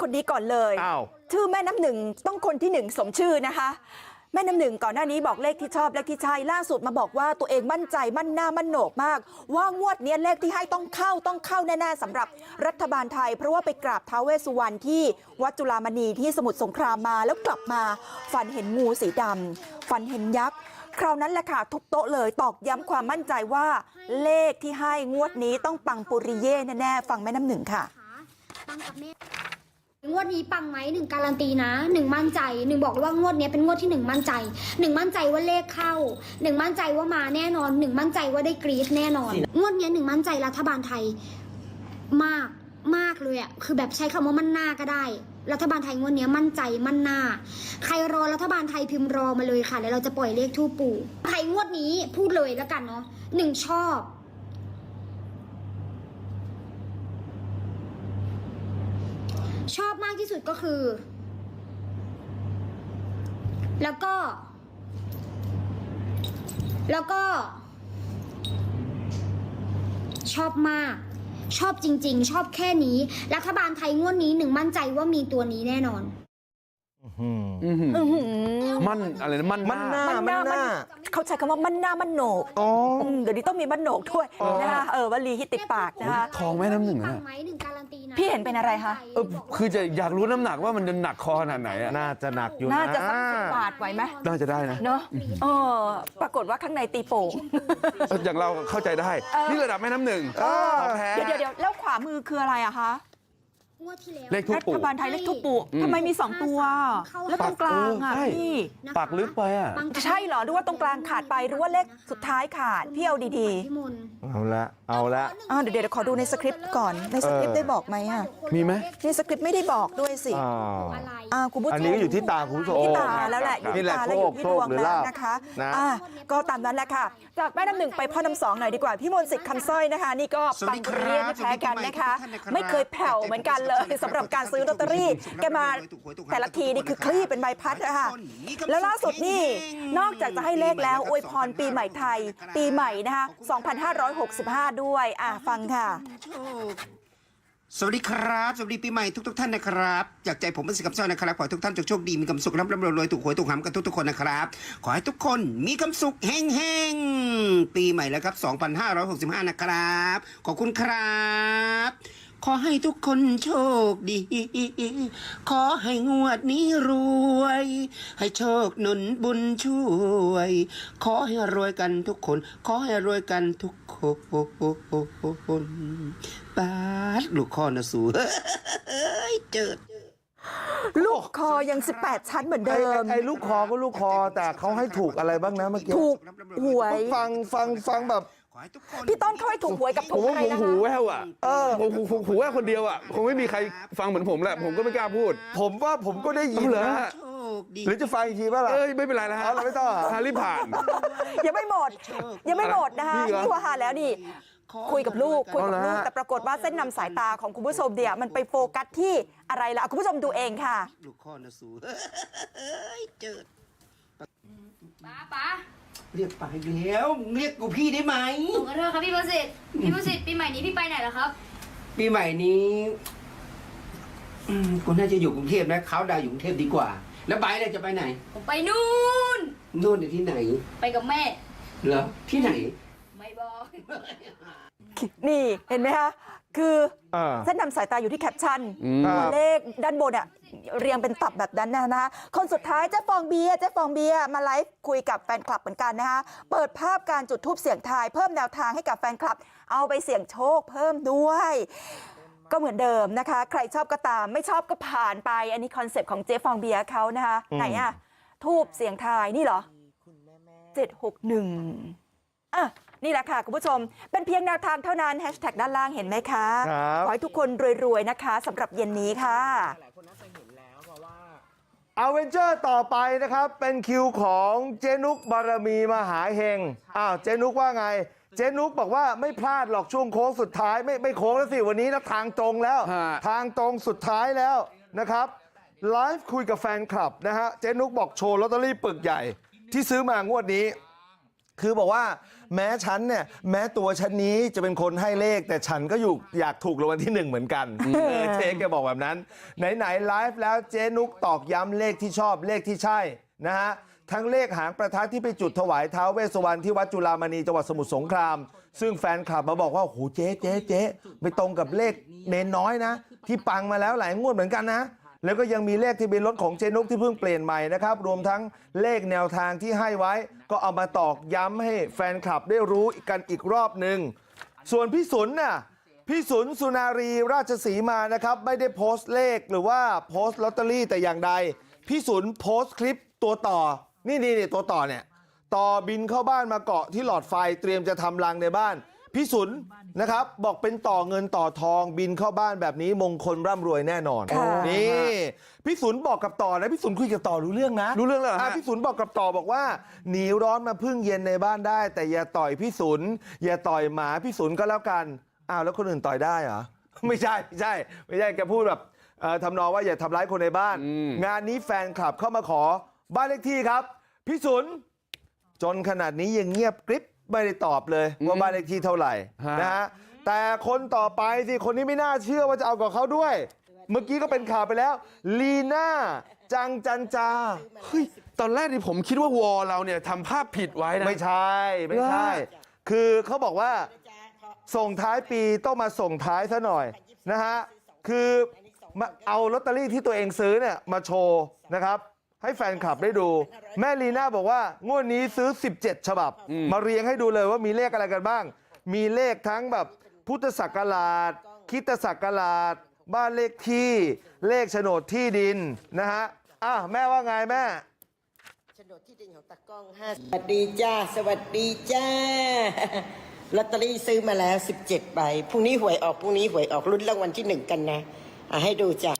คนนี้ก่อนเลยอ้าวชื่อแม่น้ำหนึ่งต้องคนที่หนึ่งสมชื่อนะคะแม่น้ำหนึ่งก่อนหน้านี้บอกเลขที่ชอบเลขที่ใช่ล่าสุดมาบอกว่าตัวเองมั่นใจมั่นหน้ามั่นโหนกมาก ว่างวดเนี้ยเลขที่ให้ต้องเข้าต้องเข้าแน่ๆสำหรับรัฐบาลไทย เพราะว่าไปกราบท้าวเวสสุวรรณที่วัดจุฬามณีที่สมุทรสงครามมาแล้วกลับมาฝันเห็นงูสีดำฝันเห็นยักษ์คราวนั้นแหละค่ะทุบโต๊ะเลยตอกย้ำความมั่นใจว่าเลขที่ให้งวดนี้ต้องปังปุริเย่แน่ๆฟังแม่น้ำหนึ่งค่ะปั งวดนี้ปังไหมหนึ่งการันตีนะหนึ่งมั่นใจหนึ่งบอกว่างวดนี้เป็นงวดที่หนึ่งมั่นใจหนึ่งมั่นใจว่าเลขเข้าหนึ่งมั่นใจว่ามาแน่นอนหนึ่งมั่นใจว่าได้กรีดแน่นอน งวดนี้หนึ่งมั่นใจรัฐบาลไทย มากมากเลยอะคือแบบใช้คำว่ามั่นหน้าก็ได้ รัฐบาลไทยงวดนี้มั่นใจมั่นหน้า ใครรอรัฐบาลไทยพิมพ์รอมาเลยค่ะแล้วเราจะปล่อยเลขทูปปู่ไทยงวดนี้พูดเลยแล้วกันเนาะหนึ่งชอบ ชอบมาก ที่สุดก็คือ แล้วก็ แล้วก็ ชอบมาก ชอบจริง ๆ ชอบแค่นี้ รัฐบาลไทยงวดนี้หนึ่งมั่นใจว่ามีตัวนี้แน่นอน มอื้อหือมั่นอะไรนะมั่นมันหน้ามันหน้ามันหน้าเขาใช้คำว่ามันหน้ามันโหนกอ๋อมเดี๋ยวนี้ต้องมีมันโหนกด้วยนะคะเออวลีฮิตติดปากนะคะ ทองแม่น้ำหนึ่งนะปังไหมหนึ่งการันตีนะพี่เห็นเป็นอะไรคะ เออคือจะอยากรู้น้ำหนักว่ามันจะหนักคอขนาดไหนอะน่าจะหนักอยู่นะน่าจะสักสิบบาทไหวไหมน่าจะได้นะ เนาะเออปรากฏว่าข้างในตีโป่งเอออย่างเราเข้าใจได้เออนี่ระดับแม่น้ำหนึ่งของแท้ เดี๋ยวเดี๋ยวเดี๋ยวแล้วขวามือคืออะไรอะคะ งวดที่แล้วเลขทูปรัปู่ ฐบาลไทยเลขทุกปุอืม ทำไมมีสองตัว แล้วตรงกลางอะเออใช่พี่ นะคะปากลึกไปอะปังกับใช่เหรอหรือว่าตรงกลางขาดไปหรือว่าเลขสุดท้ายขาดพี่เอาดีพี่มนต์เอาละเอาละๆอ่าเดี๋ยวเดี๋ยวขอดูในสคริปต์ก่อนในสคริปต์ได้บอกไหมอะมีไหม ในสคริปต์ไม่ได้บอกด้วยสิอ่าอะไร อ่าคุณผู้ชมอันนี้ก็อยู่ที่ตาคุณผู้ชมที่ตาแล้วแหละอยู่นี่ที่แหละตาและอยู่ที่โชดควงหรือแล้วลาภนะคะนะ อะก็ตามนั้นแหละค่ะ จากแม่น้ำหนึ่งไปพ่อน้ำสองหน่อยดีกว่าพี่มนต์สิทธิ์คำสร้อยนะคะ นี่ก็สวัปัสงดีปุคริรับเย่ไม่แพ้กันนะคะสวัสดีครับไม่เคยแผ่วเหมือนกันเลยสำหรับการซื้อลอตเตอรี่แกมาแต่ละทีนี่คือคลี่เป็นใบพัดนะคะแล้วล่าสุดนี่นอกจากจะให้เลขแล้วอวยพรปีใหม่ไทย ปีใหม่นะคะ2565 ด้วยอะฟังค่ะสวัสดีครับ สวัสดีปีใหม่ทุกทุกๆท่านนะครับ จากใจผมเป็นสิกับเจ้านะครับ ขอให้ทุกท่านจงโชคดี มีความสุขร่ำร่ำรวยรวยถูกหวยถูกหำกันทุกทุกๆคนนะครับ ขอให้ทุกคนมีความสุขเฮงเฮงๆ ปีใหม่แล้วครับ 2565 นะครับ ขอบคุณครับ ขอให้ทุกคนโชคดี ขอให้งวดนี้รวย ให้โชคหนุนบุญช่วย ขอให้รวยกันทุกคน ขอให้รวยกันทุกคนปาดลูกคอนะสูเฮ้ยเจิดลูกคอยัง 18 ชั้นเหมือนไอ้เดิม ไอ้ลูกคอก็ลูกคอแต่เขาให้ถูกอะไรบ้างนะเมื่อกี้ ถูกหวย ฟังฟังฟังแบบขอให้ทุกคน พี่ต้นเขาให้ถูกหวยกับผถูมกว่าใครผมนะหูคะแว่วอะเออ ผมหูหูแว่วคนเดียวอะคงไม่มีใครฟังเหมือนผมแหละ ผมก็ไม่กล้าพูด ผมว่าผมก็ได้ยินเอาเหรอนะฮะ โชคดี หรือจะฟังอีกทีป่ะล่ะ เอ้ยไม่เป็นไรแล้วฮะเอาเราไม่ต้องเหรอ ฮารีบผ่าน ยังไม่หมด ยังไม่หมดนะคะนี่เหรอ นี่ว่าหาแล้วนี่ คุยกับลูกคุยกับเอาละลูก แต่ปรากฏว่าเส้นนำสายตาของคุณผู้ชมเนี่ยมันไปโฟกัสที่อะไรล่ะคุณผู้ชมดูเองค่ะ ลูกคอนะสูเฮ้ยเจิด ป้าป้าเรียกไปแล้วมึงเรียกกูพี่ได้ไหม หนูขอโทษครับพี่ประสิทธิ์พี่ประสิทธิ์ปีใหม่นี้พี่ไปไหนเหรอครับ ปีใหม่นี้อืมกูน่าจะอยู่กรุงเทพนะเขาดาวอยู่กรุงเทพดีกว่า แล้วไบร์ทเนี่ยจะไปไหนผมไปนู่น นู่นเนี่ยที่ไหนไปกับแม่ เหรอที่ไหน ไม่บอก นี่เห็นไหมคะ คือ อ่า เส้นนำสายตาอยู่ที่แคปชั่นอืม ตัวเลขด้านบนอะ เรียงเป็นตับแบบนั้นนะนะคนสุดท้ายเจ๊ฟองเบียร์เจ๊ฟองเบียร์มาไลฟ์คุยกับแฟนคลับเหมือนกันนะคะเปิดภาพการจุดทูปเสียงทายเพิ่มแนวทางให้กับแฟนคลับ เอาไปเสี่ยงโชคเพิ่มด้วย ก็เหมือนเดิมนะคะ ใครชอบก็ตาม ไม่ชอบก็ผ่านไป อันนี้คอนเซปต์ของเจ๊ฟองเบียร์เขานะคะไหนอะทูบเสียงทายนี่เหรอเจ็ดหกหนึ่งอะนี่แหละค่ะ คุณผู้ชม เป็นเพียงแนวทางเท่านั้นแฮชแท็กด้านล่างเห็นไหมคะครับขอให้ทุกคนรวย ๆ นะคะสำหรับเย็นนี้ค่ะ อเวนเจอร์ต่อไปนะครับ เป็นคิวของเจนุกบารมีมหาเฮงอ้าวเจนุกว่าไง เจนุกบอกว่าไม่พลาดหรอกช่วงโค้งสุดท้ายไม่ไม่โค้งแล้วสิวันนี้นะทางตรงแล้ว ฮะ ทางตรงสุดท้ายแล้วนะครับไลฟ์คุยกับแฟนคลับนะฮะเจนุกบอกโชว์ลอตเตอรี่ปึกใหญ่ ที่ซื้อมางวดนี้ คือบอกว่าแม้ฉันเนี่ยแม้ตัวฉันนี้จะเป็นคนให้เลขแต่ฉันก็อยู่อยากถูกรางวัลที่หนึ่งเหมือนกันเออเจ๊แกบอกแบบนั้น ไหนๆไลฟ์แล้วเจ๊นุกตอกย้ำเลขที่ชอบเลขที่ใช่นะฮะทั้งเลขหางประทัดที่ไปจุดถวายท้าวเวสสวรรณที่วัดจุฬามณีจังหวัดสมุทรสงคราม ซึ่งแฟนคลับมาบอกว่าโอ้โหเจ๊เจ๊เจ๊ไปตรงกับเลขเนนน้อยนะ ที่ปังมาแล้วหลายงวดเหมือนกันนะ แล้วก็ยังมีเลขที่เป็นรถของเจนุกที่เพิ่งเปลี่ยนใหม่นะครับรวมทั้งเลขแนวทางที่ให้ไว้ก็เอามาตอกย้ำให้แฟนคลับได้รู้กันอีกรอบหนึ่งส่วนพี่สุนน่ะพี่สุนสุนารีราชสีมานะครับไม่ได้โพสต์เลขหรือว่าโพสต์ลอตเตอรี่แต่อย่างใด พี่สุนโพสต์คลิปตัวต่อ นี่นี่นี่ตัวต่อเนี่ยต่อบินเข้าบ้านมาเกาะที่หลอดไฟเตรียมจะทำรังในบ้าน พี่สุนนะครับบอกเป็นต่อเงินต่อทองบินเข้าบ้านแบบนี้มงคลร่ำรวยแน่นอนค่ะนี่พี่สุนบอกกับต่อนะพี่สุนคุยกับต่อรู้เรื่องนะรู้เรื่องเลยเหรอฮะะพี่สุนบอกกับต่อบอกว่า หนีร้อนมาพึ่งเย็นในบ้านได้ แต่อย่าต่อยพี่สุนอย่าต่อยหมาพี่สุนก็แล้วกันอ้าวแล้วคนอื่นต่อยได้เหรอไม่ใช่ไม่ใช่ ไม่ใช่แกพูดแบบเอ่อทำนองว่าอย่าทำร้ายคนในบ้าน งานนี้แฟนคลับเข้ามาขอบ้านเลขที่ครับ พี่สุนจนขนาดนี้ยังเงียบกริบ ไม่ได้ตอบเลยว่าบ้านเลขที่เท่าไหร่ฮะนะฮะแต่คนต่อไปสิคนนี้ไม่น่าเชื่อว่าจะเอากับเขาด้วย เมื่อกี้ก็เป็นข่าวไปแล้วลีน่าจังจันจาเฮ้ยตอนแรกที่ผมคิดว่าวอลเราเนี่ยทำภาพผิดไว้นะไม่ใช่ไม่ใช่ คือเขาบอกว่าส่งท้ายปีต้องมาส่งท้ายซะหน่อยนะฮะคือมาเอาลอตเตอรี่ที่ตัวเองซื้อเนี่ยมาโชว์นะครับ ให้แฟนคลับได้ดูแม่ลีน่าบอกว่างวดนี้ซื้อ17ฉบับมาเรียงให้ดูเลยว่ามีเลขอะไรกันบ้าง มีเลขทั้งแบบพุทธศักราชคริดศักราช บ้านเลขที่เลขโฉนดที่ดินนะฮะอะแม่ว่าไงแม่โฉนดที่ดินของตากล้องห้าสวัสดีจ้า สวัสดีจ้าลอตเตอรี่ซื้อมาแล้ว 17ใบพรุ่งนี้หวยออกพรุ่งนี้หวยออกรุ่นรางวัลที่หนึ่งกันนะอะให้ดูจ้ะ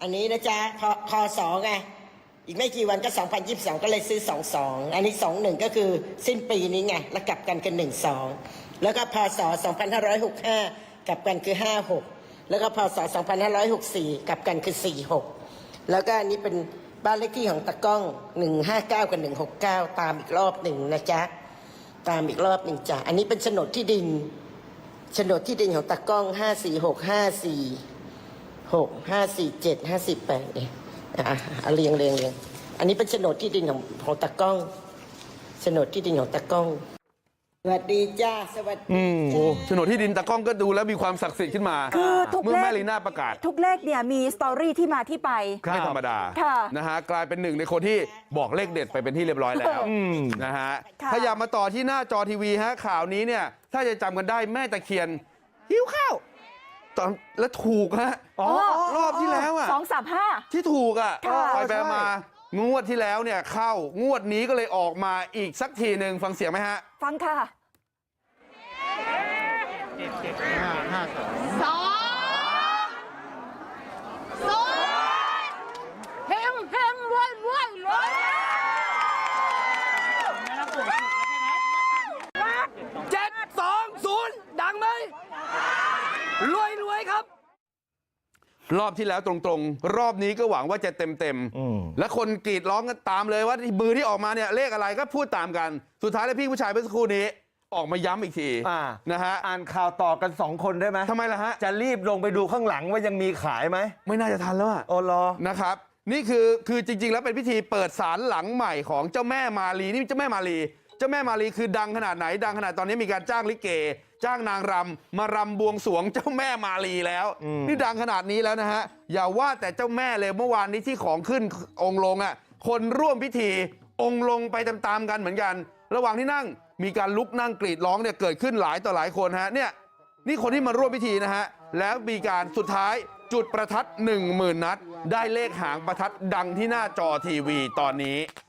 อันนี้นะจ๊ะพอพอสองไง อีกไม่กี่วันก็ 2022 ก็เลยซื้อ 22 อันนี้ 21 ก็คือสิ้นปีนี้ไง แล้วกลับกันคือ12 แล้วก็พศ 2565 กลับกันคือ 56 แล้วก็พศ 2564 กลับกันคือ 46 แล้วก็อันนี้เป็นบ้านเลขที่ของตะก้อง 159 กับ 169 ตามอีกรอบหนึ่งนะจ๊ะ ตามอีกรอบหนึ่งจ้ะ อันนี้เป็นโฉนดที่ดินโฉนดที่ดินของตะก้อง 546 54หกห้าสี่เจ็ดห้าสี่แปดเนี่ย อะอะเรียงเรียงเรียงอันนี้เป็นโฉนดที่ดินของของตากล้องโฉนดที่ดินของตากล้อง สวัสดีจ้าสวัสดีโอ้โฉนดที่ดินตะกล้องก็ดูแล้วมีความศักดิ์สิทธิ์ขึ้นมาคือทุกเมื่อเลแม่ขลีน่าประกาศทุกเลขเนี่ยมีสตอรี่ที่มาที่ไป ไม่ธรรมดาค่ะ นะฮะกลายเป็นหนึ่งในคนที่บอกเลขเด็ดไปเป็นที่เรียบร้อยแล้วนะฮะค่ะถ้าอยากมาต่อที่หน้าจอทีวีฮะข่าวนี้เนี่ย ถ้าจะจำกันได้แม่ตะเคียนหิวข้าว ตอนแล้วถูกฮะอ๋อรอบที่แล้วอะสองสามห้าที่ถูกอะค่ะไปไปมางวดที่แล้วเนี่ยเข้างวดนี้ก็เลยออกมาอีกสักทีหนึ่งฟังเสียงไหมฮะ ฟังค่ะ เจ็ดสองศูนย์ดังไหม รวยรวยครับ รอบที่แล้วตรงๆ รอบนี้ก็หวังว่าจะเต็มเต็มๆอืมและคนกรีดร้องกันตามเลยว่าที่มือที่ออกมาเนี่ยเลขอะไรก็พูดตามกัน สุดท้ายแล้วพี่ผู้ชายเมื่อสักครู่นี้ออกมาย้ำอีกทีอ่านะฮะอ่านข่าวต่อกันสองคนได้ไหมทำไมล่ะฮะ จะรีบลงไปดูข้างหลังว่ายังมีขายไหม ไม่น่าจะทันแล้วอะโอ้รอนะครับ นี่คือคือจริง ๆ แล้วเป็นพิธีเปิดศาลหลังใหม่ของเจ้าแม่มาลีนี่เจ้าแม่มาลี เจ้าแม่มาลีคือดังขนาดไหนดังขนาดตอนนี้มีการจ้างลิเก จ้างนางรำมารำบวงสรวงเจ้าแม่มาลีแล้ว นี่ดังขนาดนี้แล้วนะฮะ อย่าว่าแต่เจ้าแม่เลยเมื่อวานนี้ที่ของขึ้นองค์ลงอะ คนร่วมพิธีองค์ลงไปตามๆกันเหมือนกัน ระหว่างที่นั่งมีการลุกนั่งกรีดร้องเนี่ยเกิดขึ้นหลายต่อหลายคนฮะเนี่ยนี่คนที่มาร่วมพิธีนะฮะแล้วมีการสุดท้ายจุดประทัด1 0,000นัด ได้เลขหางประทัดดังที่หน้าจอทีวีตอนนี้อะ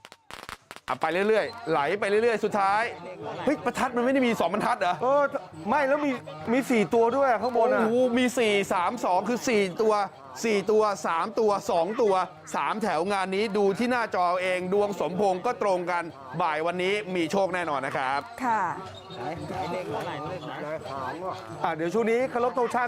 ไปเรื่อยๆ ไหลไปเรื่อยๆ สุดท้ายเฮ้ยประทัดมันไม่ได้มี 2บรรทัดเหรอ เออไม่แล้วมีมีสี่ตัวด้วยข้างบโอ้นอะโหมี 4 3 2 คือ 4 ตัว 4 ตัว 3 ตัว 2 ตัว 3 แถวงานนี้ดูที่หน้าจอเองดวงสมพงษ์ก็ตรงกันบ่ายวันนี้มีโชคแน่นอนนะครับ ค่ะอะเดี๋ยวช่วงนี้เคารพธงชาติ